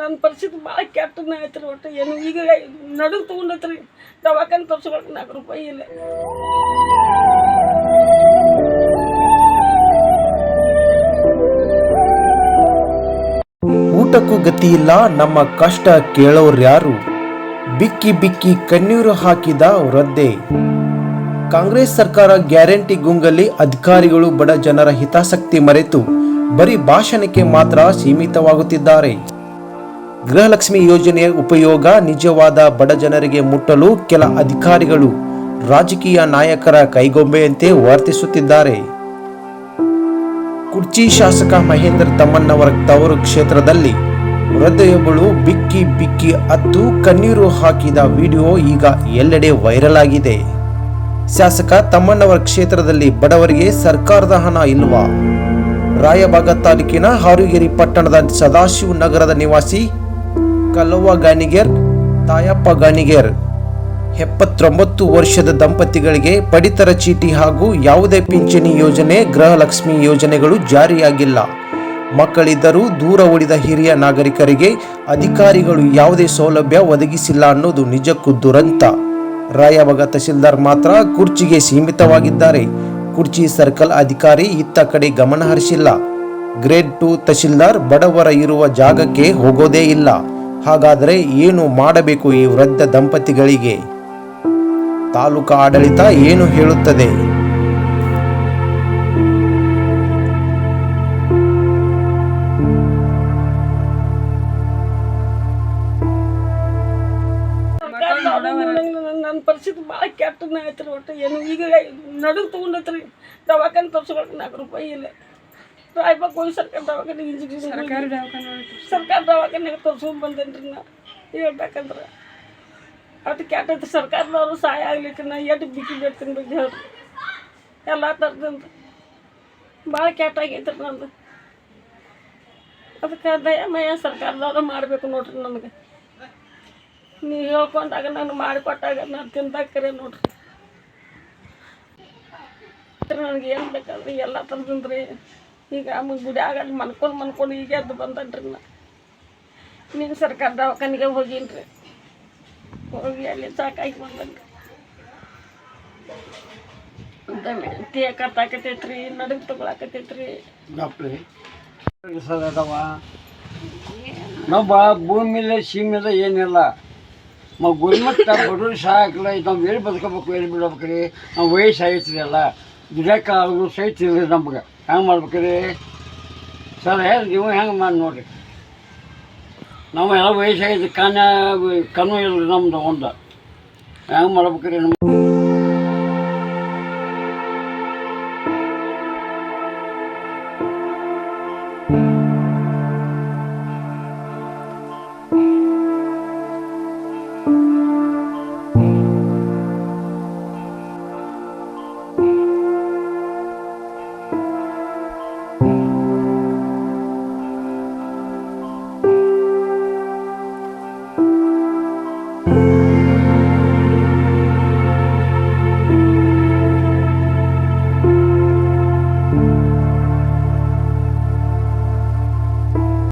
ನನ್ನ ಪರಿಸ್ಥಿತಿ ಭಾಳ ಕೆಟ್ಟನ ಐತ್ರಿ ಒಟ್ಟು. ಏನು ಈಗ ನಡು ತೊಗೊಂಡತ್ರಿ. ದವಾಖಾನೆ ತೋರ್ಸ್ಕೊಳಕ್ ನಾಲ್ಕು ರೂಪಾಯಿ ಇಲ್ಲ. ಊಟಕ್ಕೂ ಗತಿ ಇಲ್ಲ, ನಮ್ಮ ಕಷ್ಟ ಕೇಳೋರ್ಯಾರು ಬಿಕ್ಕಿ ಬಿಕ್ಕಿ ಕಣ್ಣೀರು ಹಾಕಿದ ವೃದ್ಧೆ. ಕಾಂಗ್ರೆಸ್ ಸರ್ಕಾರ ಗ್ಯಾರಂಟಿ ಗುಂಗಲ್ಲಿ ಅಧಿಕಾರಿಗಳು ಬಡ ಜನರ ಹಿತಾಸಕ್ತಿ ಮರೆತು ಬರೀ ಭಾಷಣಕ್ಕೆ ಮಾತ್ರ ಸೀಮಿತವಾಗುತ್ತಿದ್ದಾರೆ. ಗೃಹಲಕ್ಷ್ಮಿ ಯೋಜನೆಯ ಉಪಯೋಗ ನಿಜವಾದ ಬಡ ಜನರಿಗೆ ಮುಟ್ಟಲು ಕೆಲ ಅಧಿಕಾರಿಗಳು ರಾಜಕೀಯ ನಾಯಕರ ಕೈಗೊಂಬೆಯಂತೆ ವರ್ತಿಸುತ್ತಿದ್ದಾರೆ. ಕುರ್ಚಿ ಶಾಸಕ ಮಹೇಂದ್ರ ತಮ್ಮಣ್ಣವರ ತವರು ಕ್ಷೇತ್ರದಲ್ಲಿ ಹೃದಯಗಳು ಬಿಕ್ಕಿ ಬಿಕ್ಕಿ ಅತ್ತು ಕಣ್ಣೀರು ಹಾಕಿದ ವಿಡಿಯೋ ಈಗ ಎಲ್ಲೆಡೆ ವೈರಲ್ ಆಗಿದೆ. ಶಾಸಕ ತಮ್ಮಣ್ಣವರ ಕ್ಷೇತ್ರದಲ್ಲಿ ಬಡವರಿಗೆ ಸರ್ಕಾರದ ಹಣ ಇಲ್ವಾ? ರಾಯಬಾಗ ತಾಲೂಕಿನ ಹಾರುಗೇರಿ ಪಟ್ಟಣದ ಸದಾಶಿವ ನಗರದ ನಿವಾಸಿ ಕಲ್ಲವ್ವ ಗಾಣಿಗೇರ್, ತಾಯಪ್ಪ ಗಾಣಿಗೇರ್. ಎಪ್ಪತ್ತೊಂಬತ್ತು ವರ್ಷದ ದಂಪತಿಗಳಿಗೆ ಪಡಿತರ ಚೀಟಿ ಹಾಗೂ ಯಾವುದೇ ಪಿಂಚಣಿ ಯೋಜನೆ ಗೃಹಲಕ್ಷ್ಮಿ ಯೋಜನೆಗಳು ಜಾರಿಯಾಗಿಲ್ಲ. ಮಕ್ಕಳಿದ್ದರೂ ದೂರ ಉಳಿದ ಹಿರಿಯ ನಾಗರಿಕರಿಗೆ ಅಧಿಕಾರಿಗಳು ಯಾವುದೇ ಸೌಲಭ್ಯ ಒದಗಿಸಿಲ್ಲ ಅನ್ನೋದು ನಿಜಕ್ಕೂ ದುರಂತ. ರಾಯಬಾಗ ತಹಸೀಲ್ದಾರ್ ಮಾತ್ರ ಕುರ್ಚಿಗೆ ಸೀಮಿತವಾಗಿದ್ದಾರೆ. ಕುರ್ಚಿ ಸರ್ಕಲ್ ಅಧಿಕಾರಿ ಇತ್ತ ಕಡೆ ಗಮನ ಹರಿಸಿಲ್ಲ. ಗ್ರೇಡ್ ಟು ತಹಶೀಲ್ದಾರ್ ಬಡವರ ಇರುವ ಜಾಗಕ್ಕೆ ಹೋಗೋದೇ ಇಲ್ಲ. ಹಾಗಾದರೆ ಏನು ಮಾಡಬೇಕು ಈ ವೃದ್ಧ ದಂಪತಿಗಳಿಗೆ? ತಾಲೂಕಾ ಆಡಳಿತ ಏನು ಹೇಳುತ್ತದೆ? ನನ್ನ ಪರಿಸ್ಥಿತಿ ಭಾಳ ಕೆಟ್ಟನ ಐತ್ರಿ ಒಟ್ಟು ಏನು? ಈಗ ನಡುಗೆ ತೊಗೊಂಡತ್ರಿ ದವಾಖಾನೆ ತೋರ್ಸ್ಕೊಳಕ್ ನಾಲ್ಕು ರೂಪಾಯಿ ಇಲ್ಲ. ರಾಯಬಾಗ್ ಹೋಗಿ ಸರ್ಕಾರ ದವಾಖಾನೆ ಇಂಜೆಕ್ಷನ್ ಸರ್ಕಾರಿ ದವಾಖಾನೆ ಸರ್ಕಾರ ದವಾಖಾನೆಗೆ ತೋರ್ಸ್ಕೊಂಡ್ ಬಂದೇನ್ರಿ ನಾ. ಹೇಳ್ಬೇಕಂದ್ರೆ ಅದು ಕೆಟ್ಟದ್ದು ಸರ್ಕಾರದವರು ಸಹಾಯ ಆಗ್ಲಿಕ್ಕೆ ನಾ ಎಷ್ಟು ಬಿಕ್ಕಿ ಬೇಡ್ತೀನಿ ಬಗ್ಗೆ ಹೇಳ್ರಿ. ಎಲ್ಲ ಥರದಿಂದ ಭಾಳ ಕೆಟ್ಟಾಗೈತ್ರಿ ನಂದು. ಅದಕ್ಕೆ ದಯಮಯ ಸರ್ಕಾರದವರು ಮಾಡಬೇಕು ನೋಡ್ರಿ ನನಗೆ ನೀವು ಹೇಳ್ಕೊಂಡಾಗ ನಾನು ಮಾಡಿಕೊಟ್ಟಾಗ ನಾನು ತಿಂದಾಗ ಕರೆ ನೋಡ್ರಿ ನನಗೆ ಏನು ಬೇಕಾದ್ರಿ ಎಲ್ಲ ತಂದ್ರಿ ಈಗ ಆಮೇಲೆ ಗುಡಿಯಾಗ ಅಲ್ಲಿ ಮನ್ಕೊಂಡು ಮನ್ಕೊಂಡು ಈಗ ಎದ್ದು ಬಂದನ್ರಿ ನಾ. ನೀನು ಸರ್ಕಾರ ದವಾಖಾನಿಗೆ ಹೋಗಿನ್ರಿ. ಹೋಗಿ ಅಲ್ಲಿ ಸಾಕಾಗಿ ಬಂದನ್ರಿ. ತೇ ಕತ್ತಾಕತೈತ್ರಿ ನಡುಗ್ ತಗೊಳಕತೈತ್ರಿ ಬಾ ಭೂಮಿ ಮೇಲೆ ಸೀಮೆಲ್ಲ ಏನಿಲ್ಲ. ನಾವು ಗುರುಮಟ್ಟ ಬಡವ್ರು ಸಾಕಿಲ್ಲ ನಾವು ಎಲ್ಲಿ ಬದುಕೋಬೇಕು, ಎಲ್ಲಿ ಬಿಡ್ಬೇಕ್ರಿ ನಾವು ವಯಸ್ಸು ಆಯ್ತು ಅಲ್ಲ ದುಡಿಯೋಕೆ ಅವ್ರು ಸಹಿತ ಇಲ್ಲ ನಮ್ಗೆ. ಹೆಂಗೆ ಮಾಡ್ಬೇಕ್ರಿ? ಸರ್, ಹೇಳಿ, ನೀವು ಹೆಂಗೆ ಮಾಡಿ ನೋಡ್ರಿ? ನಾವು ಎಲ್ಲ ವಯಸ್ಸಾಗೈತಿ ಕಾನ ಕಣ್ಣು ಇಲ್ಲ ನಮ್ದು, ಒಂದು. ಹೆಂಗೆ ಮಾಡ್ಬೇಕ್ರಿ ನಮ್ಮ